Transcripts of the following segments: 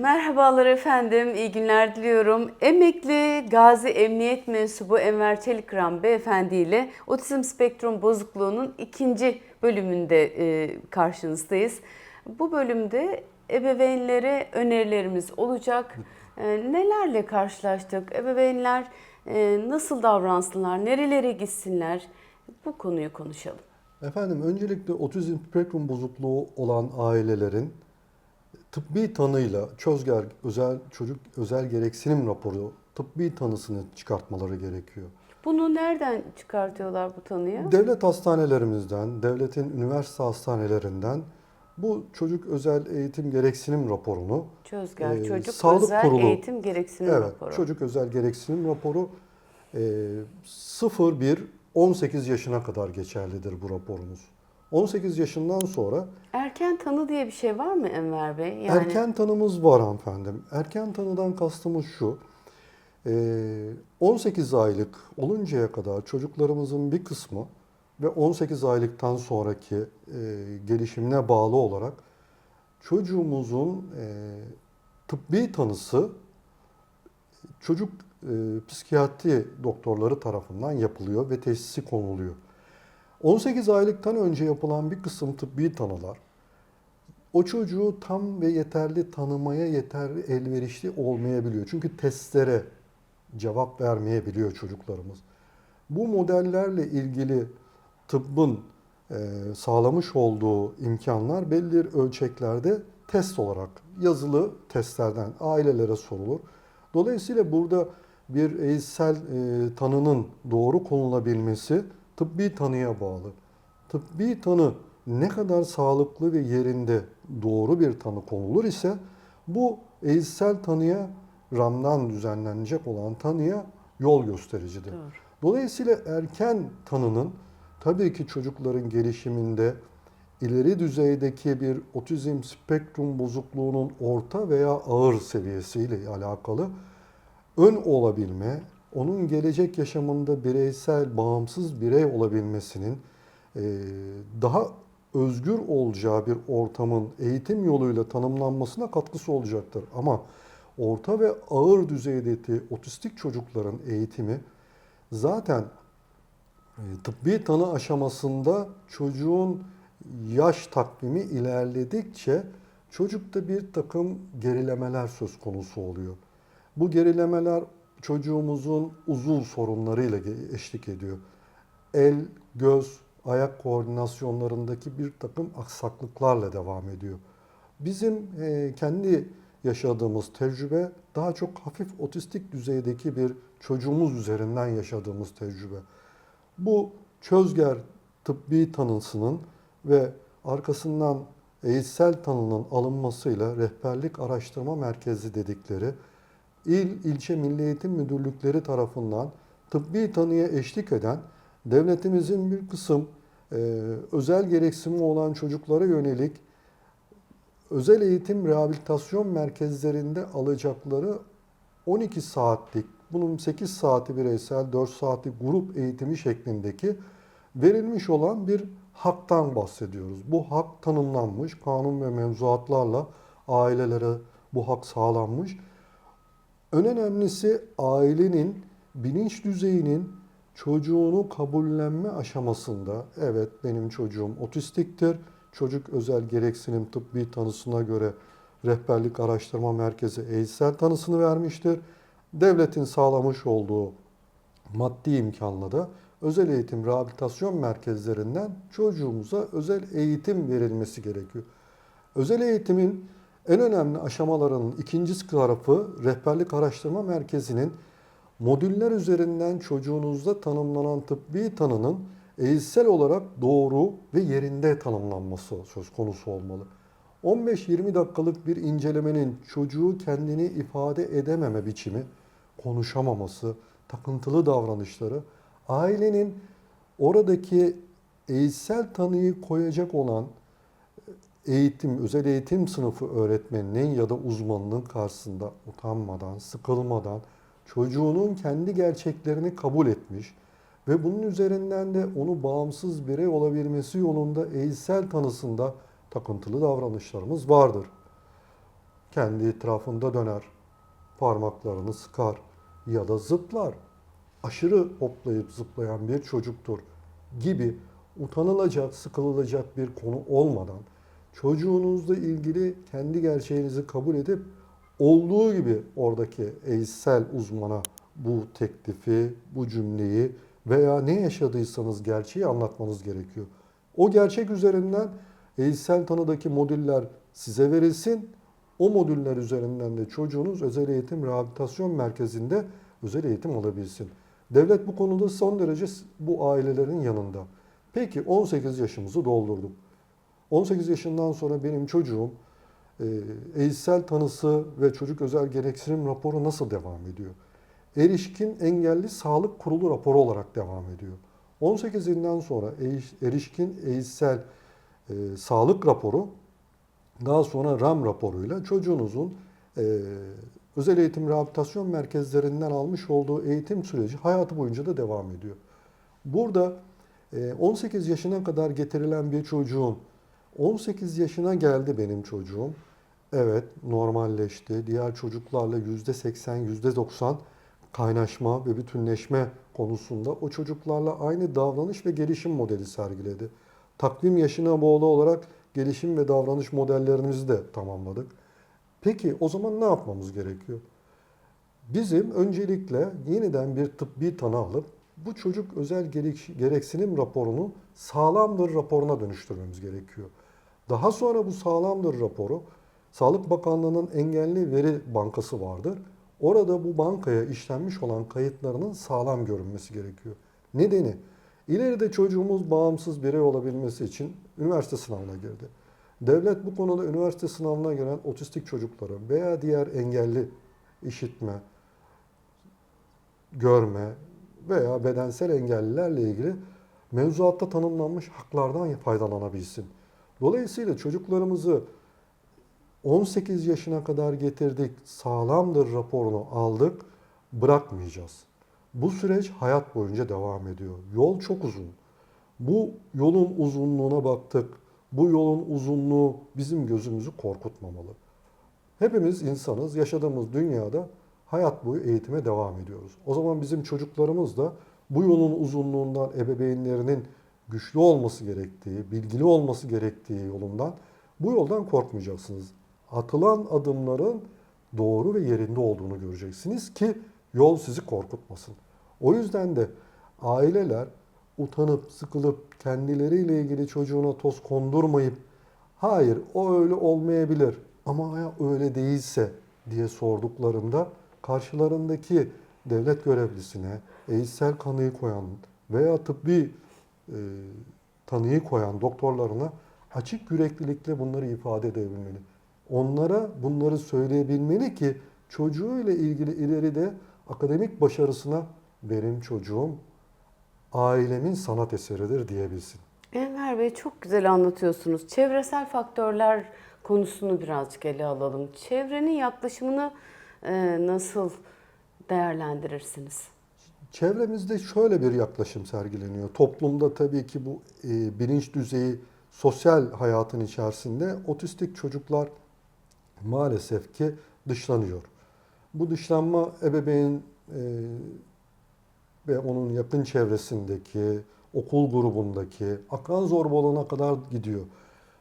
Merhabalar efendim, iyi günler diliyorum. Emekli Gazi Emniyet Mensubu Enver Çelikram Beyefendi ile Otizm Spektrum Bozukluğu'nun ikinci bölümünde e, karşınızdayız. Bu bölümde ebeveynlere önerilerimiz olacak. E, nelerle karşılaştık? Ebeveynler e, nasıl davransınlar? Nerelere gitsinler? Bu konuyu konuşalım. Efendim öncelikle otizm spektrum bozukluğu olan ailelerin tıbbi tanıyla çözger özel çocuk özel gereksinim raporu tıbbi tanısını çıkartmaları gerekiyor. Bunu nereden çıkartıyorlar bu tanıyı? Devlet hastanelerimizden, devletin üniversite hastanelerinden bu çocuk özel eğitim gereksinim raporunu Çözger Ee, Çocuk Sağlık Özel Kurulu. Eğitim Gereksinim evet Raporu. çocuk özel gereksinim raporu e, 0-1 18 yaşına kadar geçerlidir bu raporumuz. 18 yaşından sonra Erken tanı diye bir şey var mı Enver Bey? Yani Erken tanımız var hanımefendim. Erken tanıdan kastımız şu. e, 18 aylık oluncaya kadar çocuklarımızın bir kısmı ve 18 aylıktan sonraki e, gelişimine bağlı olarak çocuğumuzun e, tıbbi tanısı çocuk e, psikiyatri doktorları tarafından yapılıyor ve teşhisi konuluyor. 18 aylıktan önce yapılan bir kısım tıbbi tanılar o çocuğu tam ve yeterli tanımaya yeterli elverişli olmayabiliyor. Çünkü testlere cevap vermeyebiliyor çocuklarımız. Bu modellerle ilgili tıbbın e, sağlamış olduğu imkanlar belli ölçeklerde test olarak yazılı testlerden ailelere sorulur. Dolayısıyla burada bir eğitsel e, tanının doğru konulabilmesi tıbbi tanıya bağlı. Tıbbi tanı ne kadar sağlıklı ve yerinde doğru bir tanı konulur ise bu eğitsel tanıya RAM'dan düzenlenecek olan tanıya yol göstericidir. Doğru. Dolayısıyla erken tanının tabii ki çocukların gelişiminde ileri düzeydeki bir otizm spektrum bozukluğunun orta veya ağır seviyesiyle alakalı ön olabilme, onun gelecek yaşamında bireysel, bağımsız birey olabilmesinin eee, daha özgür olacağı bir ortamın eğitim yoluyla tanımlanmasına katkısı olacaktır. Ama orta ve ağır düzeydeki otistik çocukların eğitimi zaten e, tıbbi tanı aşamasında çocuğun yaş takvimi ilerledikçe çocukta bir takım gerilemeler söz konusu oluyor. Bu gerilemeler çocuğumuzun uzuv sorunlarıyla eşlik ediyor. El, göz, ayak koordinasyonlarındaki bir takım aksaklıklarla devam ediyor. Bizim e, kendi yaşadığımız tecrübe daha çok hafif otistik düzeydeki bir çocuğumuz üzerinden yaşadığımız tecrübe. Bu çözger tıbbi tanısının ve arkasından eğitsel tanının alınmasıyla rehberlik araştırma merkezi dedikleri il, ilçe milli eğitim müdürlükleri tarafından tıbbi tanıya eşlik eden devletimizin bir kısım e, özel gereksinimi olan çocuklara yönelik özel eğitim rehabilitasyon merkezlerinde alacakları 12 saatlik, bunun 8 saati bireysel, 4 saati grup eğitimi şeklindeki verilmiş olan bir haktan bahsediyoruz. Bu hak tanımlanmış, kanun ve mevzuatlarla ailelere bu hak sağlanmış. En önemlisi ailenin bilinç düzeyinin çocuğunu kabullenme aşamasında evet benim çocuğum otistiktir. Çocuk özel gereksinim tıbbi tanısına göre rehberlik araştırma merkezi eğitsel tanısını vermiştir. Devletin sağlamış olduğu maddi imkanla da özel eğitim rehabilitasyon merkezlerinden çocuğumuza özel eğitim verilmesi gerekiyor. Özel eğitimin en önemli aşamalarının ikinci tarafı rehberlik araştırma merkezinin modüller üzerinden çocuğunuzda tanımlanan tıbbi tanının eğitsel olarak doğru ve yerinde tanımlanması söz konusu olmalı. 15-20 dakikalık bir incelemenin çocuğu kendini ifade edememe biçimi, konuşamaması, takıntılı davranışları, ailenin oradaki eğitsel tanıyı koyacak olan eğitim, özel eğitim sınıfı öğretmeninin ya da uzmanının karşısında utanmadan, sıkılmadan çocuğunun kendi gerçeklerini kabul etmiş ve bunun üzerinden de onu bağımsız birey olabilmesi yolunda eğitsel tanısında takıntılı davranışlarımız vardır. kendi etrafında döner, parmaklarını sıkar ya da zıplar. Aşırı hoplayıp zıplayan bir çocuktur gibi utanılacak, sıkılacak bir konu olmadan çocuğunuzla ilgili kendi gerçeğinizi kabul edip olduğu gibi oradaki eğitsel uzmana bu teklifi, bu cümleyi veya ne yaşadıysanız gerçeği anlatmanız gerekiyor. O gerçek üzerinden eğitsel tanıdaki modüller size verilsin. O modüller üzerinden de çocuğunuz özel eğitim rehabilitasyon merkezinde özel eğitim alabilsin. Devlet bu konuda son derece bu ailelerin yanında. Peki 18 yaşımızı doldurduk. 18 yaşından sonra benim çocuğum e, eğitsel tanısı ve çocuk özel gereksinim raporu nasıl devam ediyor? Erişkin Engelli Sağlık Kurulu raporu olarak devam ediyor. 18'inden sonra eriş- erişkin eğitsel e, sağlık raporu daha sonra RAM raporuyla çocuğunuzun e, özel eğitim rehabilitasyon merkezlerinden almış olduğu eğitim süreci hayatı boyunca da devam ediyor. Burada e, 18 yaşına kadar getirilen bir çocuğun 18 yaşına geldi benim çocuğum. Evet normalleşti. Diğer çocuklarla %80, %90 kaynaşma ve bütünleşme konusunda o çocuklarla aynı davranış ve gelişim modeli sergiledi. Takvim yaşına bağlı olarak gelişim ve davranış modellerimizi de tamamladık. Peki o zaman ne yapmamız gerekiyor? Bizim öncelikle yeniden bir tıbbi tanı alıp bu çocuk özel gerek- gereksinim raporunu sağlamdır raporuna dönüştürmemiz gerekiyor. Daha sonra bu sağlamdır raporu Sağlık Bakanlığı'nın engelli veri bankası vardır. Orada bu bankaya işlenmiş olan kayıtlarının sağlam görünmesi gerekiyor. Nedeni ileride çocuğumuz bağımsız birey olabilmesi için üniversite sınavına girdi. Devlet bu konuda üniversite sınavına giren otistik çocukları veya diğer engelli işitme, görme veya bedensel engellilerle ilgili mevzuatta tanımlanmış haklardan faydalanabilsin. Dolayısıyla çocuklarımızı 18 yaşına kadar getirdik, sağlamdır raporunu aldık, bırakmayacağız. Bu süreç hayat boyunca devam ediyor. Yol çok uzun. Bu yolun uzunluğuna baktık. Bu yolun uzunluğu bizim gözümüzü korkutmamalı. Hepimiz insanız. Yaşadığımız dünyada hayat boyu eğitime devam ediyoruz. O zaman bizim çocuklarımız da bu yolun uzunluğundan ebeveynlerinin güçlü olması gerektiği, bilgili olması gerektiği yolundan bu yoldan korkmayacaksınız. Atılan adımların doğru ve yerinde olduğunu göreceksiniz ki yol sizi korkutmasın. O yüzden de aileler utanıp sıkılıp kendileriyle ilgili çocuğuna toz kondurmayıp hayır o öyle olmayabilir ama öyle değilse diye sorduklarında karşılarındaki devlet görevlisine eğitsel kanıyı koyan veya tıbbi e, tanıyı koyan doktorlarına açık yüreklilikle bunları ifade edebilmeli. Onlara bunları söyleyebilmeli ki çocuğuyla ilgili ileride akademik başarısına benim çocuğum ailemin sanat eseridir diyebilsin. Enver Bey çok güzel anlatıyorsunuz. Çevresel faktörler konusunu birazcık ele alalım. Çevrenin yaklaşımını e, nasıl değerlendirirsiniz? Çevremizde şöyle bir yaklaşım sergileniyor. Toplumda tabii ki bu e, bilinç düzeyi sosyal hayatın içerisinde otistik çocuklar maalesef ki dışlanıyor. Bu dışlanma ebeveyn e, ve onun yakın çevresindeki, okul grubundaki, akran zorbalığına kadar gidiyor.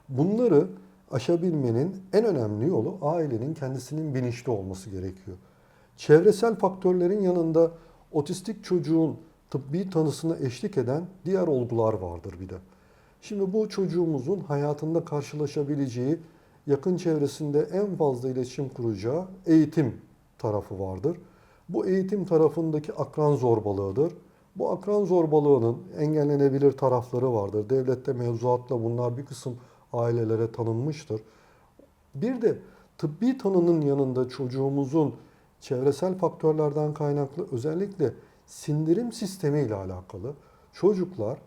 Bunları aşabilmenin en önemli yolu ailenin kendisinin bilinçli olması gerekiyor. Çevresel faktörlerin yanında otistik çocuğun tıbbi tanısına eşlik eden diğer olgular vardır bir de. Şimdi bu çocuğumuzun hayatında karşılaşabileceği yakın çevresinde en fazla iletişim kuracağı eğitim tarafı vardır. Bu eğitim tarafındaki akran zorbalığıdır. Bu akran zorbalığının engellenebilir tarafları vardır. Devlette mevzuatla bunlar bir kısım ailelere tanınmıştır. Bir de tıbbi tanının yanında çocuğumuzun çevresel faktörlerden kaynaklı özellikle sindirim sistemi ile alakalı çocuklar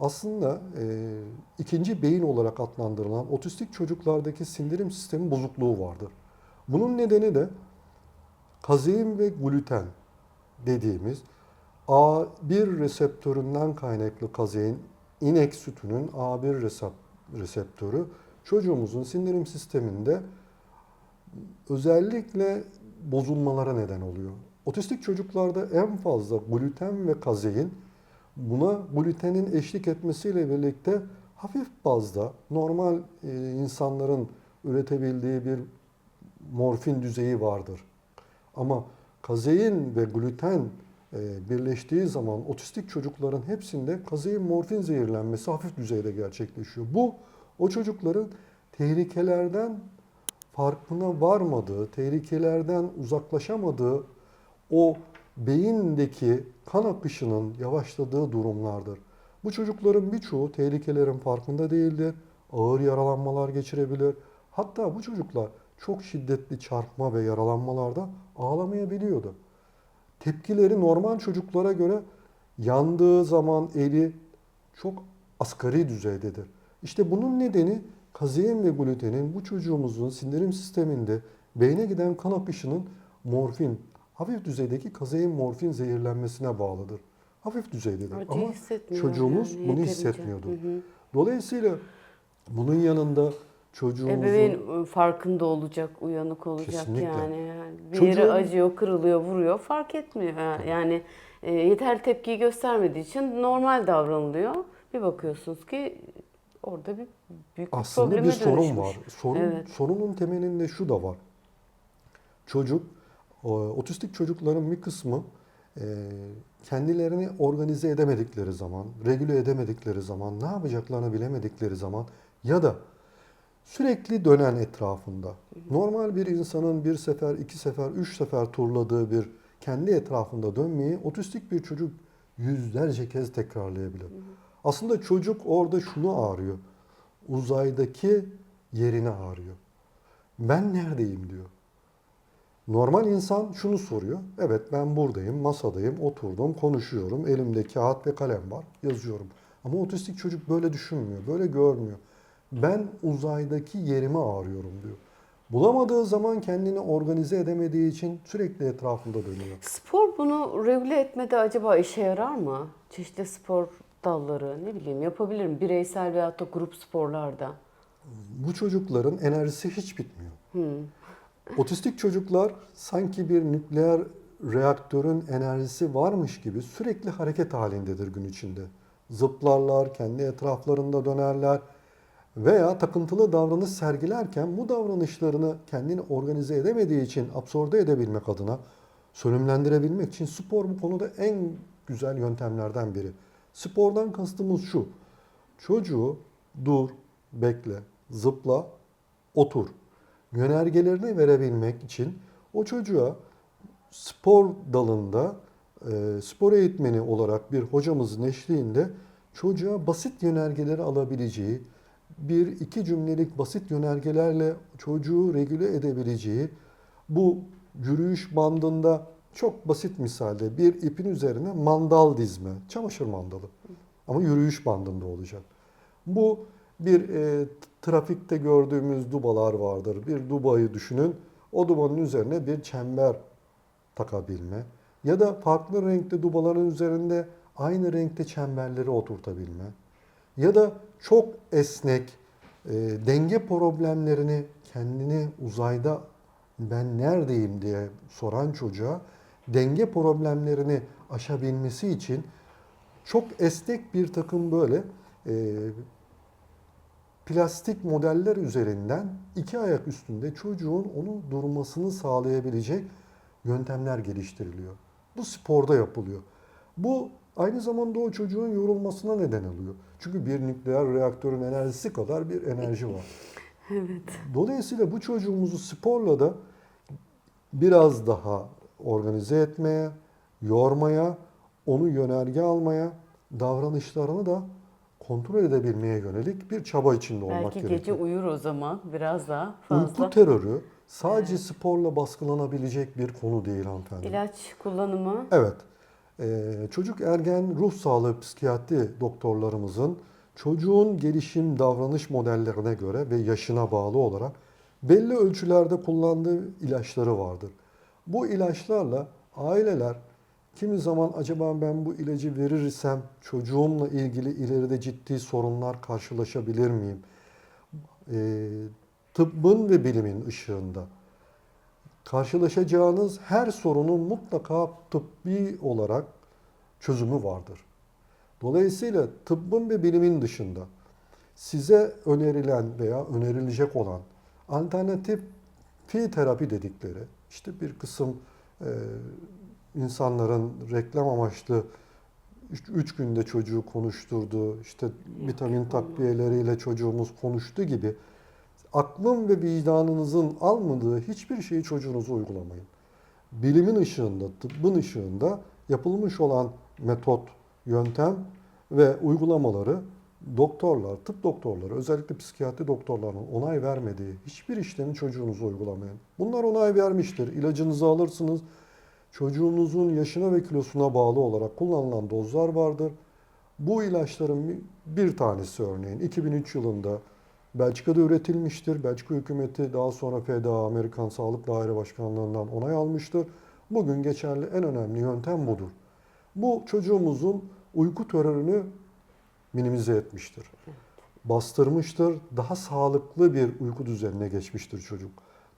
aslında e, ikinci beyin olarak adlandırılan otistik çocuklardaki sindirim sistemi bozukluğu vardır. Bunun nedeni de kazein ve gluten dediğimiz A1 reseptöründen kaynaklı kazein, inek sütünün A1 resep- reseptörü çocuğumuzun sindirim sisteminde özellikle bozulmalara neden oluyor. Otistik çocuklarda en fazla gluten ve kazein buna glutenin eşlik etmesiyle birlikte hafif bazda normal e, insanların üretebildiği bir morfin düzeyi vardır. Ama kazein ve gluten e, birleştiği zaman otistik çocukların hepsinde kazein morfin zehirlenmesi hafif düzeyde gerçekleşiyor. Bu o çocukların tehlikelerden farkına varmadığı, tehlikelerden uzaklaşamadığı o beyindeki kan akışının yavaşladığı durumlardır. Bu çocukların birçoğu tehlikelerin farkında değildir. Ağır yaralanmalar geçirebilir. Hatta bu çocuklar çok şiddetli çarpma ve yaralanmalarda ağlamayabiliyordu. Tepkileri normal çocuklara göre yandığı zaman eli çok asgari düzeydedir. İşte bunun nedeni kazein ve glutenin bu çocuğumuzun sindirim sisteminde beyne giden kan akışının morfin, hafif düzeydeki kazein morfin zehirlenmesine bağlıdır. Hafif düzeydedir. Acı Ama çocuğumuz yani bunu hissetmiyordu. Hı hı. Dolayısıyla bunun yanında çocuğumuzun Ebeveyn farkında olacak, uyanık olacak Kesinlikle. yani. yani. Bir Çocuğun- yeri acıyor, kırılıyor, vuruyor fark etmiyor. Yani, yani e, yeterli tepkiyi göstermediği için normal davranılıyor. Bir bakıyorsunuz ki orada bir büyük bir aslında bir sorun dönüşmüş. var. Sorun, Evet. Sorunun temelinde şu da var. Çocuk, otistik çocukların bir kısmı e, kendilerini organize edemedikleri zaman, regüle edemedikleri zaman, ne yapacaklarını bilemedikleri zaman ya da sürekli dönen etrafında, normal bir insanın bir sefer, iki sefer, üç sefer turladığı bir kendi etrafında dönmeyi otistik bir çocuk yüzlerce kez tekrarlayabilir. Aslında çocuk orada şunu arıyor. Uzaydaki yerini arıyor. Ben neredeyim diyor. Normal insan şunu soruyor. Evet ben buradayım, masadayım, oturdum, konuşuyorum. Elimde kağıt ve kalem var, yazıyorum. Ama otistik çocuk böyle düşünmüyor, böyle görmüyor. Ben uzaydaki yerimi arıyorum diyor. Bulamadığı zaman kendini organize edemediği için sürekli etrafında dönüyor. Spor bunu regüle etmede acaba işe yarar mı? Çeşitli spor dalları ne bileyim yapabilirim bireysel veyahut da grup sporlarda. Bu çocukların enerjisi hiç bitmiyor. Hmm. Otistik çocuklar sanki bir nükleer reaktörün enerjisi varmış gibi sürekli hareket halindedir gün içinde. Zıplarlar, kendi etraflarında dönerler veya takıntılı davranış sergilerken bu davranışlarını kendini organize edemediği için absorbe edebilmek adına sönümlendirebilmek için spor bu konuda en güzel yöntemlerden biri. Spordan kastımız şu. Çocuğu dur, bekle, zıpla, otur yönergelerini verebilmek için o çocuğa spor dalında e, spor eğitmeni olarak bir hocamızın eşliğinde çocuğa basit yönergeleri alabileceği, bir iki cümlelik basit yönergelerle çocuğu regüle edebileceği, bu yürüyüş bandında çok basit misalde bir ipin üzerine mandal dizme, çamaşır mandalı ama yürüyüş bandında olacak. Bu bir e, trafikte gördüğümüz dubalar vardır. Bir dubayı düşünün. O dubanın üzerine bir çember takabilme ya da farklı renkli dubaların üzerinde aynı renkte çemberleri oturtabilme ya da çok esnek e, denge problemlerini kendini uzayda ben neredeyim diye soran çocuğa denge problemlerini aşabilmesi için çok esnek bir takım böyle e, plastik modeller üzerinden iki ayak üstünde çocuğun onu durmasını sağlayabilecek yöntemler geliştiriliyor. Bu sporda yapılıyor. Bu aynı zamanda o çocuğun yorulmasına neden oluyor. Çünkü bir nükleer reaktörün enerjisi kadar bir enerji var. Evet. Dolayısıyla bu çocuğumuzu sporla da biraz daha organize etmeye, yormaya, onu yönerge almaya, davranışlarını da kontrol edebilmeye yönelik bir çaba içinde olmak Belki gerekiyor. gece uyur o zaman biraz daha fazla. Uyku terörü sadece sporla baskılanabilecek bir konu değil hanımefendi. İlaç kullanımı Evet. Ee, çocuk ergen ruh sağlığı psikiyatri doktorlarımızın çocuğun gelişim davranış modellerine göre ve yaşına bağlı olarak belli ölçülerde kullandığı ilaçları vardır. Bu ilaçlarla aileler kimi zaman acaba ben bu ilacı verirsem çocuğumla ilgili ileride ciddi sorunlar karşılaşabilir miyim? Ee, tıbbın ve bilimin ışığında karşılaşacağınız her sorunun mutlaka tıbbi olarak çözümü vardır. Dolayısıyla tıbbın ve bilimin dışında size önerilen veya önerilecek olan alternatif fi terapi dedikleri işte bir kısım e, insanların reklam amaçlı 3 günde çocuğu konuşturdu, işte vitamin takviyeleriyle çocuğumuz konuştu gibi aklın ve vicdanınızın almadığı hiçbir şeyi çocuğunuza uygulamayın. Bilimin ışığında, tıbbın ışığında yapılmış olan metot, yöntem ve uygulamaları doktorlar, tıp doktorları, özellikle psikiyatri doktorlarının onay vermediği hiçbir işlemi çocuğunuza uygulamayın. Bunlar onay vermiştir. İlacınızı alırsınız. Çocuğunuzun yaşına ve kilosuna bağlı olarak kullanılan dozlar vardır. Bu ilaçların bir- tanesi örneğin 2003 yılında Belçika'da üretilmiştir. Belçika hükümeti daha sonra FDA Amerikan Sağlık Daire Başkanlığından onay almıştır. Bugün geçerli en önemli yöntem budur. Bu çocuğumuzun uyku terörünü minimize etmiştir. Bastırmıştır. Daha sağlıklı bir uyku düzenine geçmiştir çocuk.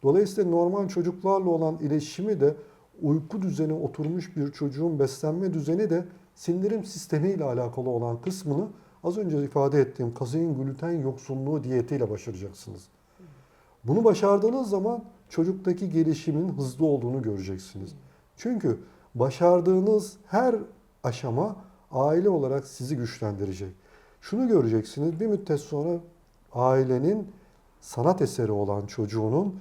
Dolayısıyla normal çocuklarla olan iletişimi de uyku düzeni oturmuş bir çocuğun beslenme düzeni de sindirim sistemiyle alakalı olan kısmını az önce ifade ettiğim kazein gluten yoksunluğu diyetiyle başaracaksınız. Bunu başardığınız zaman çocuktaki gelişimin hızlı olduğunu göreceksiniz. Çünkü başardığınız her aşama aile olarak sizi güçlendirecek. Şunu göreceksiniz bir müddet sonra ailenin sanat eseri olan çocuğunun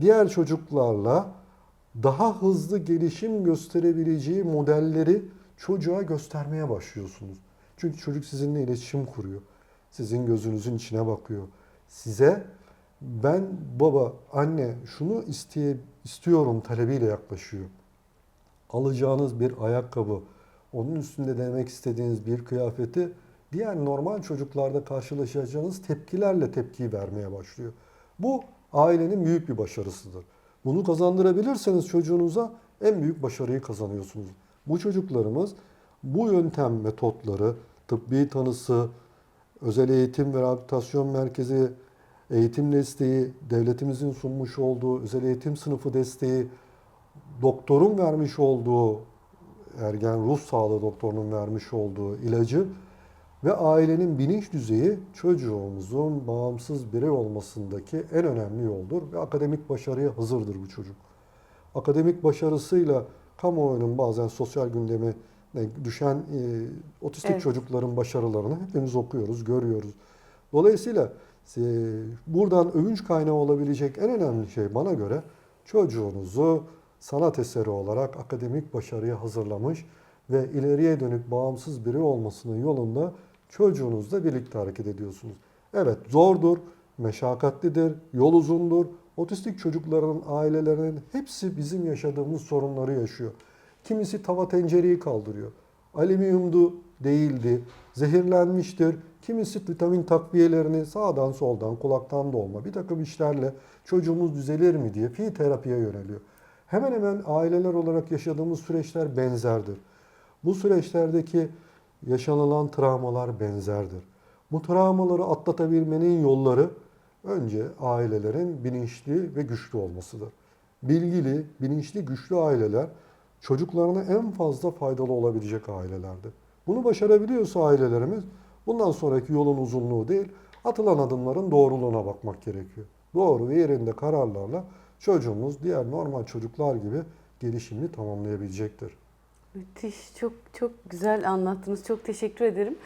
diğer çocuklarla daha hızlı gelişim gösterebileceği modelleri çocuğa göstermeye başlıyorsunuz. Çünkü çocuk sizinle iletişim kuruyor. Sizin gözünüzün içine bakıyor. Size ben baba, anne şunu isteye, istiyorum talebiyle yaklaşıyor. Alacağınız bir ayakkabı, onun üstünde denemek istediğiniz bir kıyafeti diğer normal çocuklarda karşılaşacağınız tepkilerle tepki vermeye başlıyor. Bu ailenin büyük bir başarısıdır. Bunu kazandırabilirseniz çocuğunuza en büyük başarıyı kazanıyorsunuz. Bu çocuklarımız bu yöntem metotları, tıbbi tanısı, özel eğitim ve rehabilitasyon merkezi, eğitim desteği, devletimizin sunmuş olduğu özel eğitim sınıfı desteği, doktorun vermiş olduğu ergen ruh sağlığı doktorunun vermiş olduğu ilacı ve ailenin bilinç düzeyi çocuğumuzun bağımsız birey olmasındaki en önemli yoldur ve akademik başarıya hazırdır bu çocuk. Akademik başarısıyla kamuoyunun bazen sosyal gündeme düşen e, otistik Evet. çocukların başarılarını hepimiz okuyoruz, görüyoruz. Dolayısıyla e, buradan övünç kaynağı olabilecek en önemli şey bana göre çocuğunuzu sanat eseri olarak akademik başarıya hazırlamış ve ileriye dönük bağımsız biri olmasının yolunda çocuğunuzla birlikte hareket ediyorsunuz. Evet zordur, meşakkatlidir, yol uzundur. Otistik çocukların ailelerinin hepsi bizim yaşadığımız sorunları yaşıyor. Kimisi tava tencereyi kaldırıyor. Alüminyumdu değildi, zehirlenmiştir. Kimisi vitamin takviyelerini sağdan soldan kulaktan dolma bir takım işlerle çocuğumuz düzelir mi diye fi terapiye yöneliyor. Hemen hemen aileler olarak yaşadığımız süreçler benzerdir. Bu süreçlerdeki yaşanılan travmalar benzerdir. Bu travmaları atlatabilmenin yolları önce ailelerin bilinçli ve güçlü olmasıdır. Bilgili, bilinçli, güçlü aileler çocuklarına en fazla faydalı olabilecek ailelerdir. Bunu başarabiliyorsa ailelerimiz bundan sonraki yolun uzunluğu değil, atılan adımların doğruluğuna bakmak gerekiyor. Doğru ve yerinde kararlarla çocuğumuz diğer normal çocuklar gibi gelişimini tamamlayabilecektir. Müthiş, çok çok güzel anlattınız. Çok teşekkür ederim.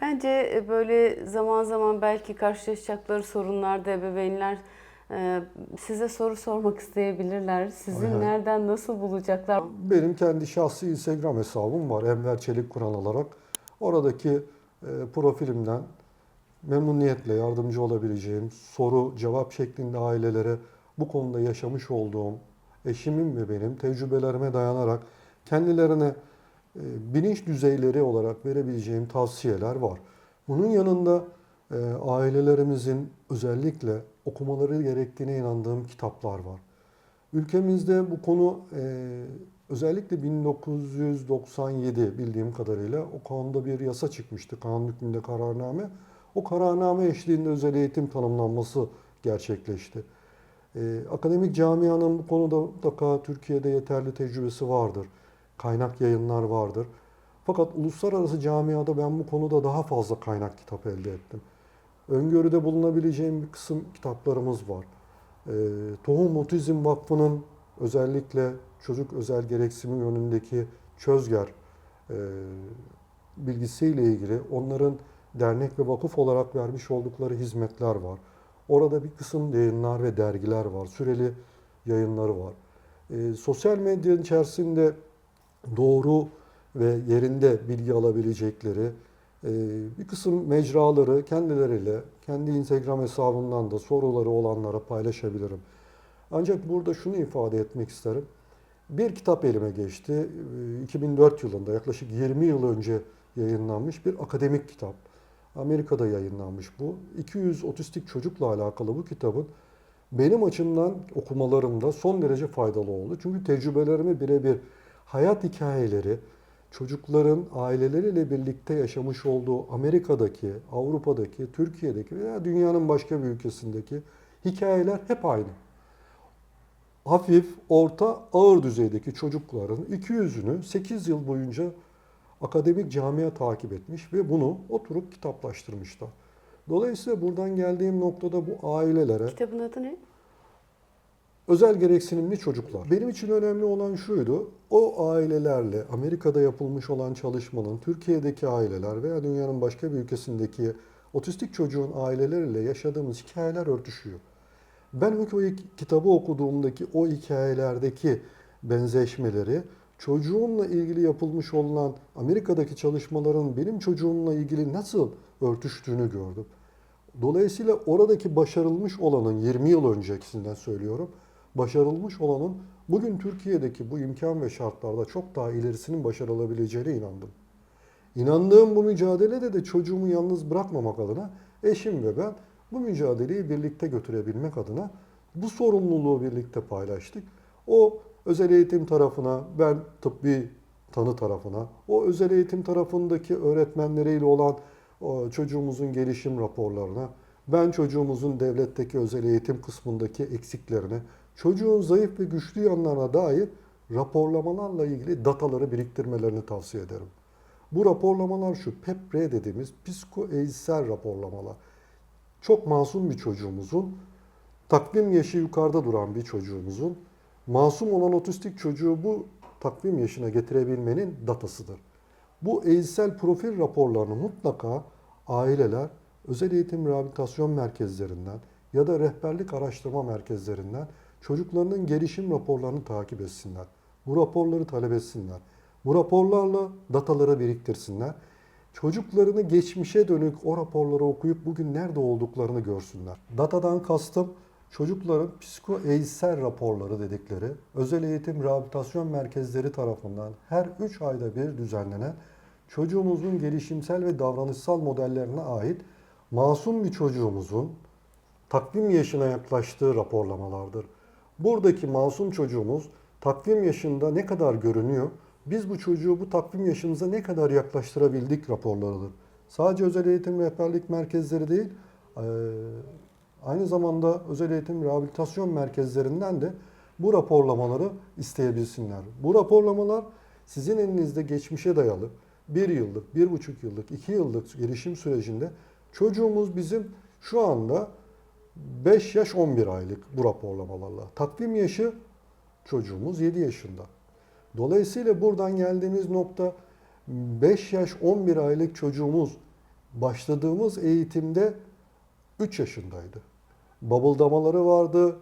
Bence e, böyle zaman zaman belki karşılaşacakları sorunlarda ebeveynler e, size soru sormak isteyebilirler. Sizi Aynen. nereden, nasıl bulacaklar? Benim kendi şahsi Instagram hesabım var Enver Çelik Kur'an olarak. Oradaki e, profilimden memnuniyetle yardımcı olabileceğim soru cevap şeklinde ailelere bu konuda yaşamış olduğum eşimin ve benim tecrübelerime dayanarak kendilerine e, bilinç düzeyleri olarak verebileceğim tavsiyeler var. Bunun yanında e, ailelerimizin özellikle okumaları gerektiğine inandığım kitaplar var. Ülkemizde bu konu e, özellikle 1997 bildiğim kadarıyla o konuda bir yasa çıkmıştı. Kanun hükmünde kararname. O kararname eşliğinde özel eğitim tanımlanması gerçekleşti. Akademik camianın bu konuda mutlaka Türkiye'de yeterli tecrübesi vardır. Kaynak yayınlar vardır. Fakat uluslararası camiada ben bu konuda daha fazla kaynak kitap elde ettim. Öngörüde bulunabileceğim bir kısım kitaplarımız var. Ee, Tohum Otizm Vakfı'nın özellikle çocuk özel gereksimi yönündeki çözger e, bilgisiyle ilgili onların dernek ve vakıf olarak vermiş oldukları hizmetler var. Orada bir kısım yayınlar ve dergiler var. Süreli yayınları var. E, sosyal medyanın içerisinde doğru ve yerinde bilgi alabilecekleri e, bir kısım mecraları kendileriyle, kendi Instagram hesabından da soruları olanlara paylaşabilirim. Ancak burada şunu ifade etmek isterim. Bir kitap elime geçti. E, 2004 yılında yaklaşık 20 yıl önce yayınlanmış bir akademik kitap. Amerika'da yayınlanmış bu. 200 otistik çocukla alakalı bu kitabın benim açımdan okumalarımda son derece faydalı oldu. Çünkü tecrübelerimi birebir hayat hikayeleri, çocukların aileleriyle birlikte yaşamış olduğu Amerika'daki, Avrupa'daki, Türkiye'deki veya dünyanın başka bir ülkesindeki hikayeler hep aynı. Hafif, orta, ağır düzeydeki çocukların 200'ünü 8 yıl boyunca akademik camia takip etmiş ve bunu oturup kitaplaştırmışlar. Dolayısıyla buradan geldiğim noktada bu ailelere Kitabın adı ne? Özel gereksinimli çocuklar. Benim için önemli olan şuydu. O ailelerle Amerika'da yapılmış olan çalışmanın Türkiye'deki aileler veya dünyanın başka bir ülkesindeki otistik çocuğun aileleriyle yaşadığımız hikayeler örtüşüyor. Ben o kitabı okuduğumdaki o hikayelerdeki benzeşmeleri çocuğumla ilgili yapılmış olan Amerika'daki çalışmaların benim çocuğumla ilgili nasıl örtüştüğünü gördüm. Dolayısıyla oradaki başarılmış olanın 20 yıl öncesinden söylüyorum. Başarılmış olanın bugün Türkiye'deki bu imkan ve şartlarda çok daha ilerisinin başarılabileceğine inandım. İnandığım bu mücadelede de çocuğumu yalnız bırakmamak adına eşim ve ben bu mücadeleyi birlikte götürebilmek adına bu sorumluluğu birlikte paylaştık. O özel eğitim tarafına, ben tıbbi tanı tarafına, o özel eğitim tarafındaki öğretmenleriyle olan çocuğumuzun gelişim raporlarına, ben çocuğumuzun devletteki özel eğitim kısmındaki eksiklerine, çocuğun zayıf ve güçlü yanlarına dair raporlamalarla ilgili dataları biriktirmelerini tavsiye ederim. Bu raporlamalar şu PEPR dediğimiz psikoeğitsel raporlamalar. Çok masum bir çocuğumuzun, takvim yaşı yukarıda duran bir çocuğumuzun, masum olan otistik çocuğu bu takvim yaşına getirebilmenin datasıdır. Bu eğitsel profil raporlarını mutlaka aileler, özel eğitim rehabilitasyon merkezlerinden ya da rehberlik araştırma merkezlerinden çocuklarının gelişim raporlarını takip etsinler. Bu raporları talep etsinler. Bu raporlarla dataları biriktirsinler. Çocuklarını geçmişe dönük o raporları okuyup bugün nerede olduklarını görsünler. Datadan kastım çocukların psikoeğitsel raporları dedikleri özel eğitim rehabilitasyon merkezleri tarafından her 3 ayda bir düzenlenen çocuğumuzun gelişimsel ve davranışsal modellerine ait masum bir çocuğumuzun takvim yaşına yaklaştığı raporlamalardır. Buradaki masum çocuğumuz takvim yaşında ne kadar görünüyor, biz bu çocuğu bu takvim yaşımıza ne kadar yaklaştırabildik raporlarıdır. Sadece özel eğitim rehberlik merkezleri değil, aynı zamanda özel eğitim rehabilitasyon merkezlerinden de bu raporlamaları isteyebilsinler. Bu raporlamalar sizin elinizde geçmişe dayalı bir yıllık, bir buçuk yıllık, iki yıllık gelişim sürecinde çocuğumuz bizim şu anda 5 yaş 11 aylık bu raporlamalarla. Takvim yaşı çocuğumuz 7 yaşında. Dolayısıyla buradan geldiğimiz nokta 5 yaş 11 aylık çocuğumuz başladığımız eğitimde 3 yaşındaydı. Babıldamaları vardı,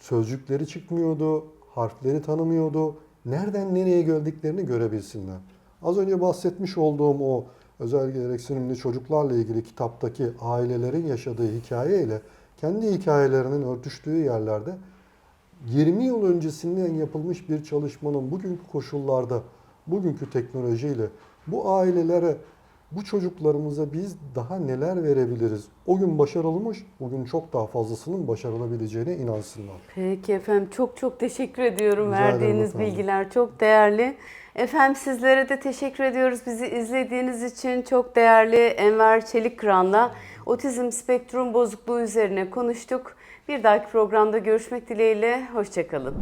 sözcükleri çıkmıyordu, harfleri tanımıyordu. Nereden nereye geldiklerini görebilsinler. Az önce bahsetmiş olduğum o özel gereksinimli çocuklarla ilgili kitaptaki ailelerin yaşadığı hikaye ile kendi hikayelerinin örtüştüğü yerlerde 20 yıl öncesinden yapılmış bir çalışmanın bugünkü koşullarda, bugünkü teknolojiyle bu ailelere, bu çocuklarımıza biz daha neler verebiliriz? O gün başarılmış, bugün çok daha fazlasının başarılabileceğine inansınlar. Peki efendim çok çok teşekkür ediyorum. Rica Verdiğiniz bilgiler çok değerli. Efendim sizlere de teşekkür ediyoruz bizi izlediğiniz için. Çok değerli Enver Çelikkıran'la otizm spektrum bozukluğu üzerine konuştuk. Bir dahaki programda görüşmek dileğiyle. Hoşçakalın.